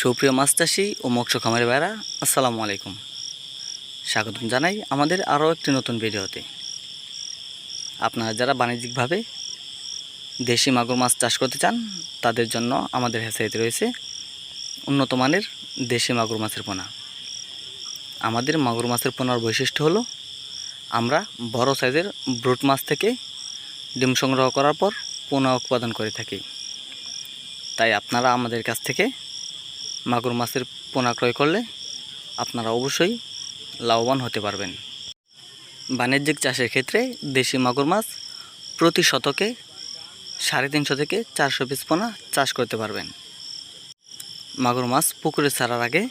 সুপ্রিয় মাছ চাষি ও মৎস্য খামারি ভাইরা আসসালামু আলাইকুম। স্বাগতম জানাই আমাদের আরও একটি নতুন ভিডিওতে। আপনারা যারা বাণিজ্যিকভাবে দেশি মাগুর মাছ চাষ করতে চান, তাদের জন্য আমাদের হেসাইতে রয়েছে উন্নত মানের দেশি মাগুর মাছের পোনা। আমাদের মাগুর মাছের পোনার বৈশিষ্ট্য হলো, আমরা বড় সাইজের ব্রুট মাছ থেকে ডিম সংগ্রহ করার পর পোনা উৎপাদন করে থাকি। তাই আপনারা আমাদের কাছ থেকে মাগুর মাছের পোনা ক্রয় করলে আপনারা অবশ্যই লাভবান হতে পারবেন। বাণিজ্যিক চাষের ক্ষেত্রে দেশি মাগুর মাছ প্রতি শতকে সাড়ে তিনশো থেকে চারশো পিস পোনা চাষ করতে পারবেন। মাগুর মাছ পুকুরে ছাড়ার আগে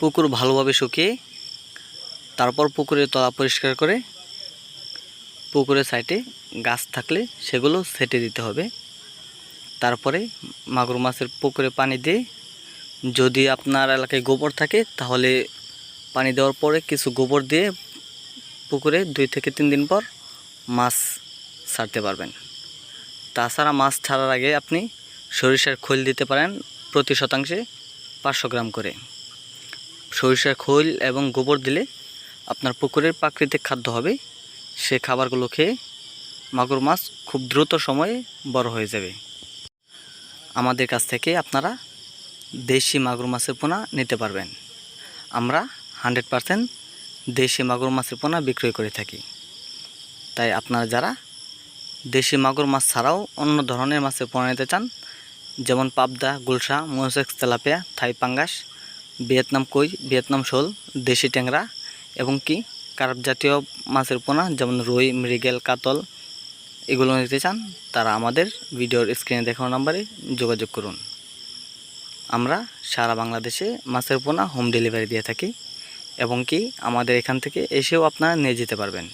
পুকুর ভালোভাবে শুকিয়ে তারপর পুকুরের তলা পরিষ্কার করে পুকুরের সাইডে গাছ থাকলে সেগুলো সেটে দিতে হবে। তারপরে মাগুর মাছের পুকুরে পানি দিয়ে যদি আপনার এলাকায় গোবর থাকে, তাহলে পানি দেওয়ার পরে কিছু গোবর দিয়ে পুকুরে দুই থেকে তিন দিন পর মাছ ছাড়তে পারবেন। তাছাড়া মাছ ছাড়ার আগে আপনি সরিষার খোল দিতে পারেন প্রতি শতাংশে পাঁচশো গ্রাম করে। সরিষার খোল এবং গোবর দিলে আপনার পুকুরের প্রাকৃতিক খাদ্য হবে, সে খাবারগুলো খেয়ে মাগুর মাছ খুব দ্রুত সময়ে বড় হয়ে যাবে। আমাদের কাছ থেকে আপনারা দেশি মাগুর মাছের পোনা নিতে পারবেন। আমরা হান্ড্রেড পারসেন্ট দেশি মাগুর মাছের পোনা বিক্রয় করে থাকি। তাই আপনারা যারা দেশি মাগুর মাছ ছাড়াও অন্য ধরনের মাছের পোনা নিতে চান, যেমন পাবদা, গুলশা মোসেক্স তেলাপিয়া, থাই পাঙ্গাস, ভিয়েতনাম কই, ভিয়েতনাম শোল, দেশি ট্যাংরা এবং কি কার্প জাতীয় মাছের পোনা যেমন রুই, মৃগেল, কাতল এগুলো নিতে চান, তারা আমাদের ভিডিওর স্ক্রিনে দেখানো নাম্বারে যোগাযোগ করুন। আমরা সারা বাংলাদেশে মাছের পোনা হোম ডেলিভারি দিয়ে থাকি এবং কি আমাদের এখান থেকে এসেও আপনারা নিয়ে যেতে পারবেন।